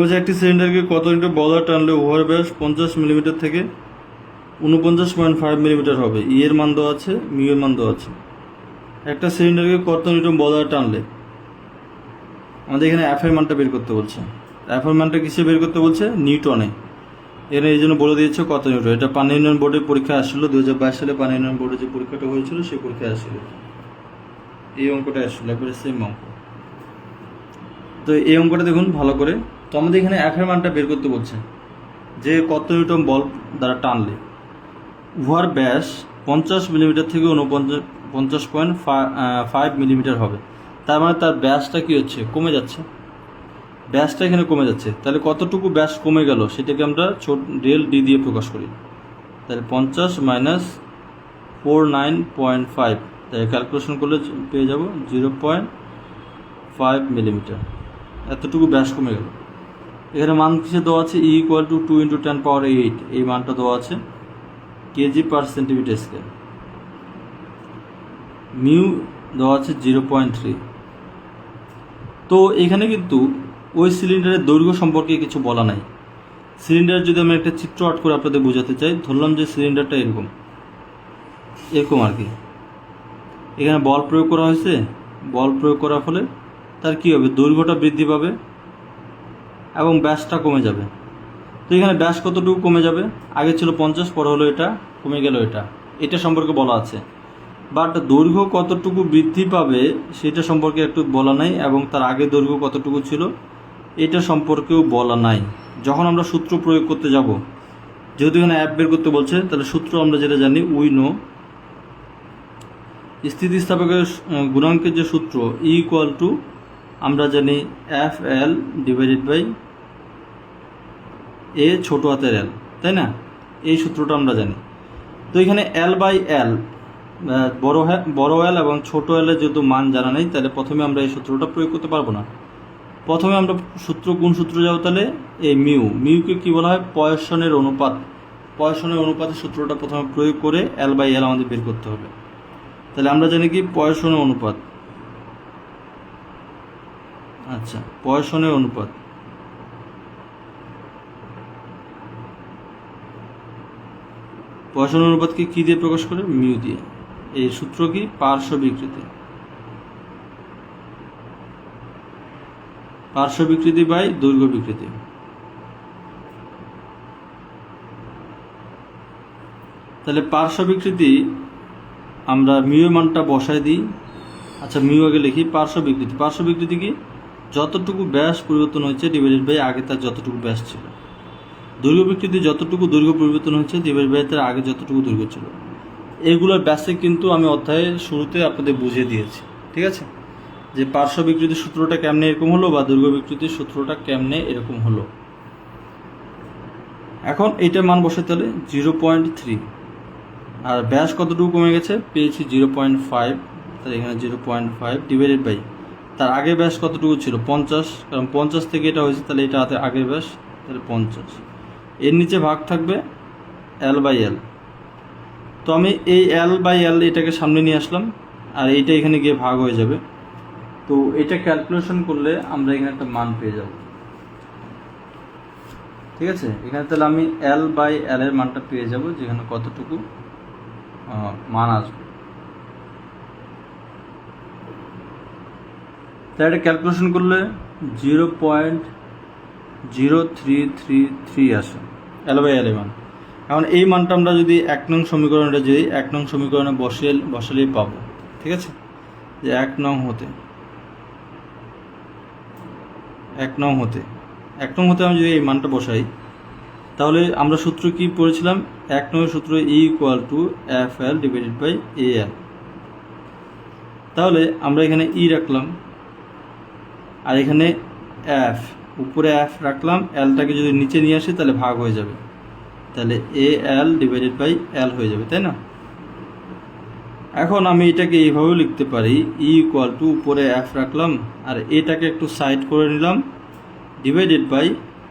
বলছে একটি সিলিন্ডারকে কত লিটার বলার টানলে ওভার ব্যাস পঞ্চাশ মিলিমিটার থেকে উনপঞ্চাশ পয়েন্ট ফাইভ মিলিমিটার হবে। ই এর মান দেওয়া আছে মিউ এর মান দেওয়া আছে। একটা সিলিন্ডারকে কত নিউটন বলার টানলে? আমাদের এখানে এর মানটা বের করতে বলছে। এর মানটা কিসে বের করতে বলছে? নিউটনে। এখানে এই জন্য বলে দিয়েছে কত নিউটন। এটা পানি উন্নয়ন বোর্ডের পরীক্ষা আসছিল দু হাজার বাইশ সালে পানি উন্নয়ন বোর্ডে যে পরীক্ষাটা হয়েছিল, সেই পরীক্ষায় আসছিল এই অঙ্কটা আসছিল একবারে সেম অঙ্ক। তো এই অঙ্কটা দেখুন, ভালো করে তো আমাদের এখানে এফ এর মানটা বের করতে বলছে যে কত নিউটন বল দ্বারা টানলে। উহার ব্যাস পঞ্চাশ মিলিমিটার থেকে উনপঞ্চাশ পঞ্চাশ পয়েন্ট ফাইভ মিলিমিটার হবে। তার মানে তার ব্যাসটা কি হচ্ছে? কমে যাচ্ছে। ব্যাসটা এখানে কমে যাচ্ছে। তাহলে কতটুকু ব্যাস কমে গেল সেটাকে আমরা ছোট রিয়েল ডি দিয়ে প্রকাশ করি। তাহলে পঞ্চাশ minus four nine point five তাই ক্যালকুলেশন করলে পেয়ে যাব জিরো পয়েন্ট ফাইভ মিলিমিটার। এতটুকু ব্যাস কমে গেল। এখানে মান কিসে দেওয়া আছে? E equal to two into ten power eight এই মানটা দেওয়া আছে KG per centimetre square mu দেওয়া আছে জিরো পয়েন্ট থ্রি তো এখানে কিন্তু ওই সিলিন্ডারের দৈর্ঘ্য সম্পর্কে কিছু বলা নাই। সিলিন্ডার যদি আমি একটা চিত্র আর্ট করে আপনাদের বোঝাতে চাই, ধরলাম যে সিলিন্ডারটা এরকম। এরকম আর কি। এখানে বল প্রয়োগ করা হয়েছে। বল প্রয়োগ করার ফলে তার কী হবে? দৈর্ঘ্যটা বৃদ্ধি পাবে। এবং ব্যাসটা কমে যাবে। তো এখানে ব্যাস কতটুকু কমে যাবে? আগে ছিল পঞ্চাশ, পরে হলো এটা, কমে গেল এটা। এটা সম্পর্কে বলা আছে। বাট দৈর্ঘ্য কতটুকু বৃদ্ধি পাবে সেটা সম্পর্কে একটু বলা নাই এবং তার আগে দৈর্ঘ্য কতটুকু ছিল এটা সম্পর্কেও বলা নাই। যখন আমরা সূত্র প্রয়োগ করতে যাব, যেহেতু এখানে অ্যাপ বের করতে বলছে, তাহলে সূত্র আমরা যেটা জানি উই নো স্থিতিস্থাপকের গুণাঙ্কের যে সূত্র ই ইকুয়াল টু আমরা জানি F L divided by A ছোট হাতের এল তাই না? এই সূত্রটা আমরা জানি। তো এখানে এল বাই এল বড় বড় এল এবং ছোট এলের যেহেতু মান জানা নেই, তাহলে প্রথমে আমরা এই সূত্রটা প্রয়োগ করতে পারব না। প্রথমে আমরা সূত্র, কোন সূত্র যাব তাহলে? এই মিউ মিউকে কি বলা হয়? পয়সনের অনুপাত। পয়সনের অনুপাতের সূত্রটা প্রথমে প্রয়োগ করে এল বাই এল আমাদের বের করতে হবে। তাহলে আমরা জানি কি? পয়সনের অনুপাত। আচ্ছা পয়সনের অনুপাত। পয়সনের অনুপাতকে কি দিয়ে প্রকাশ করে? মিউ দিয়ে। এই সূত্র কি? পার্শ্ব বিকৃতি। পার্শ্ব বিকৃতি বাই দৈর্ঘ্য বিকৃতি। তাহলে পার্শ্ব বিকৃতি আমরা মিউ মানটা বসায় দিই। আচ্ছা মিউ আগে লিখি, পার্শ্ব বিকৃতি। পার্শ্ব বিকৃতি কি? যতটুকু ব্যাস পরিবর্তন হয়েছে ডিভাইডেড বাই আগে তার যতটুকু ব্যাস ছিল। দৈর্ঘ্য বিকৃতি যতটুকু দৈর্ঘ্য পরিবর্তন হয়েছে ডিভাইড বাই তার আগে যতটুকু দৈর্ঘ্য ছিল। এগুলোর ব্যাসে কিন্তু আমি অধ্যায়ের শুরুতে আপনাদের বুঝিয়ে দিয়েছি, ঠিক আছে? যে পার্শ্ব বিকৃতির সূত্রটা কেমনে এরকম হলো বা দৈর্ঘ্য বিকৃতির সূত্রটা কেমনে এরকম হলো। এখন এইটার মান বসাতে হলে জিরো পয়েন্ট থ্রি আর ব্যাস কতটুকু কমে গেছে? পেয়েছি জিরো পয়েন্ট ফাইভ তাহলে এখানে zero point five divided by তার আগে ব্যাস কতটুকু ছিল? পঞ্চাশ। কারণ পঞ্চাশ থেকে এটা হয়েছে, তাহলে এটা হাতে আগের ব্যাস, তাহলে পঞ্চাশ। এর নিচে ভাগ থাকবে এল বাই এল তো আমি এই এল বাই এল এটাকে সামনে নিয়ে আসলাম, আর এইটা এখানে গিয়ে ভাগ হয়ে যাবে। তো এটা ক্যালকুলেশন করলে আমরা এখানে একটা মান পেয়ে যাব। ঠিক আছে? এখানে তাহলে আমি এল বাই এল এর মানটা পেয়ে যাব, যেখানে কতটুকু মান আসবে। তাই এটা ক্যালকুলেশন করলে zero point zero three three three আসে। এল বাই এল মান এখন এই মানটা আমরা যদি এক নং সমীকরণটা যদি এক নং সমীকরণে বসিয়ে, বসালেই পাবো। ঠিক আছে? যে এক নং হতে, এক নং হতে, এক নং হতে আমি যদি এই মানটা বসাই, তাহলে আমরা সূত্র কি পড়েছিলাম? এক নং সূত্র E equal to F L divided by A L তাহলে আমরা এখানে ই রাখলাম। আর এখানে এফ উপরে এফ রাখলাম এলটাকে যদি নিচে নিয়ে আসি তাহলে ভাগ হয়ে যাবে। তাহলে এ এল ডিভাইডেড বাই এল হয়ে যাবে, তাই না? এখন আমি এটাকে এইভাবেও লিখতে পারি ই ইকুয়াল টু উপরে এফ রাখলাম, আর এটাকে একটু সাইড করে নিলাম ডিভাইডেড বাই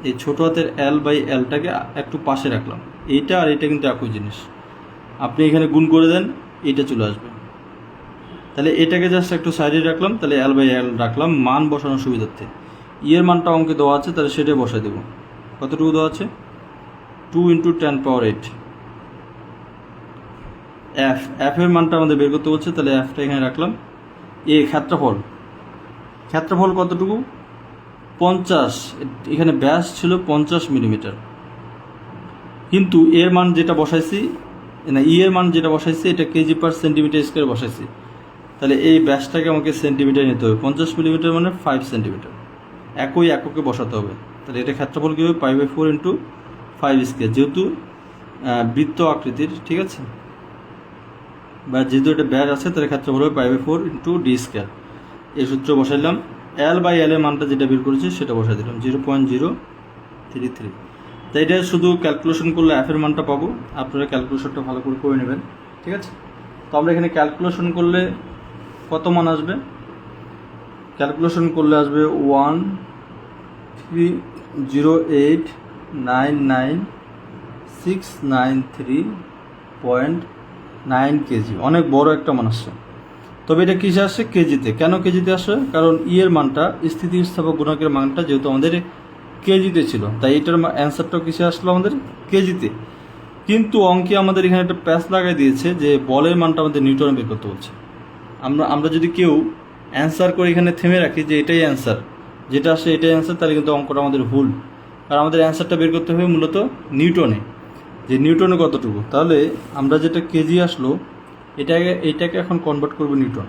এই ছোটো হাতের এল বাই এলটাকে একটু পাশে রাখলাম। এইটা আর এটা কিন্তু একই জিনিস। আপনি এখানে গুণ করে দেন এটা চলে আসবে। তাহলে এটাকে জাস্ট একটু সাইডে রাখলাম, তাহলে এল বাই এল রাখলাম, মান বসানোর সুবিধার্থে। ইয়ের মানটা অঙ্কে দেওয়া আছে, তাহলে সেটাই বসাই দেবো। কতটুকু দেওয়া আছে? Two into ten power eight F F এর মানটা আমাদের বের করতে বলছে, তাহলে এফটা এখানে রাখলাম। এ ক্ষেত্রফল। ক্ষেত্রফল কতটুকু? পঞ্চাশ। এখানে ব্যাস ছিল পঞ্চাশ মিলিমিটার কিন্তু এর মান যেটা বসাইছি, না ই এর মান যেটা বসাইছি, এটা কেজি পার সেন্টিমিটার স্কোয়ার বসাইছি। তাহলে এই ব্যাসটাকে আমাকে সেন্টিমিটার নিতে হবে। পঞ্চাশ মিলিমিটার মানে ফাইভ সেন্টিমিটার একই এককে বসাতে হবে। তাহলে এটা ক্ষেত্রফল কী হবে? Five by four into five square যেহেতু বৃত্ত আকৃতির, ঠিক আছে? বা যেহেতু এটা ব্যাস আছে, তাহলে ক্ষেত্রফল হবে five by four into D square এই সূত্র বসাইলাম। এল বাই এল এর মানটা যেটা বের করেছি, সেটা বসাই দিলাম। Zero point zero three three তাই এটা শুধু ক্যালকুলেশন করলে এর মানটা পাবো। আপনারা ক্যালকুলেশনটা ভালো করে করে নেবেন। ঠিক আছে? তো আমরা এখানে ক্যালকুলেশন করলে কত মান আসবে? ক্যালকুলেশন করলে আসবে one three zero eight nine nine six nine three point nine KG. অনেক বড় একটা মান আসছে। তবে এটা কিসে আসছে? কেজিতে। কেন কেজিতে আসে? কারণ ই এর মানটা, স্থিতিস্থাপক গুণকের মানটা যেহেতু আমাদের কেজিতে ছিল, তাই এটার অ্যান্সারটাও কিসে আসলো আমাদের? কেজিতে। কিন্তু অঙ্কে আমাদের এখানে একটা প্যাচ লাগাই দিয়েছে যে বলের মানটা আমাদের নিউটনে বের করতে হচ্ছে আমরা আমরা যদি কেউ অ্যান্সার করে এখানে থেমে রাখি যে এটাই অ্যান্সার যেটা আসে এটাই অ্যান্সার তাহলে কিন্তু অঙ্কটা আমাদের ভুল। আর আমাদের অ্যান্সারটা বের করতে হবে মূলত নিউটনে যে নিউটনে কতটুকু? তাহলে আমরা যেটা কেজি আসলো, এটাকে এটাকে এখন কনভার্ট করব নিউটন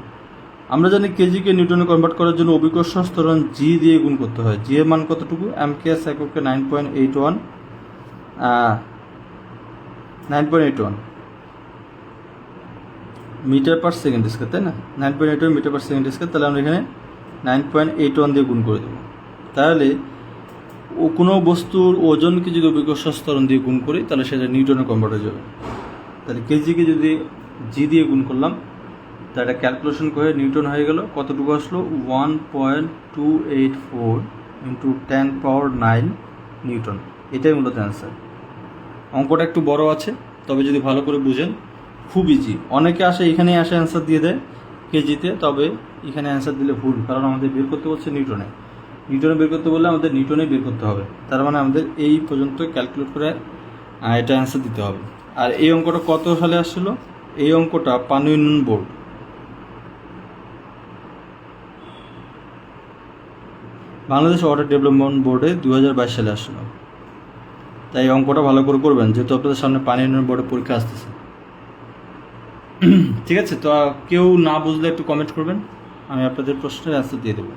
আমরা জানি কেজিকে নিউটনে কনভার্ট করার জন্য অভিকর্ষ স্তরণ জি দিয়ে গুণ করতে হয়। জি এর মান কতটুকু? এম কে এস এককে nine point eight one nine point eight one metre per second square তাই না? Nine point eight one metre per second square তাহলে আমরা এখানে নাইন পয়েন্ট এইট ওয়ান দিয়ে গুণ করে দেবো। তাহলে ও কোনো বস্তুর ওজনকে যদি অভিকর্ষ স্তরণ দিয়ে গুণ করি, তাহলে সেটা নিউটনে কনভার্ট হয়ে যাবে। তাহলে কেজিকে যদি জি দিয়ে গুণ করলাম তা এটা ক্যালকুলেশন করে নিউটন হয়ে গেল, কতটুকু আসলো? One point two eight four into ten power nine newton. এটাই মূলত অ্যান্সার অঙ্কটা একটু বড় আছে, তবে যদি ভালো করে বুঝেন খুব ইজি অনেকে আসে, এখানেই আসে অ্যান্সার দিয়ে দেয় কেজিতে, তবে এখানে অ্যান্সার দিলে ভুল, কারণ আমাদের বের করতে বলছে নিউটনে নিউটনে বের করতে বললে আমাদের নিউটনে বের করতে হবে। তার মানে আমাদের এই পর্যন্ত ক্যালকুলেট করে এটা অ্যান্সার দিতে হবে। আর এই অঙ্কটা কত সালে আসছিল? এই অঙ্কটা পানি উন্নয়ন বোর্ড। বাংলাদেশ ওয়াটার ডেভেলপমেন্ট বোর্ডে দু হাজার বাইশ সালে আসছিল। তাই অঙ্কটা ভালো করে করবেন, যেহেতু আপনাদের সামনে পানি উন্নয়ন বোর্ডের পরীক্ষা আসতেছে। ঠিক আছে, তো কেউ না বুঝলে একটু কমেন্ট করবেন, আমি আপনাদের প্রশ্নের অ্যান্সার দিয়ে দেবো।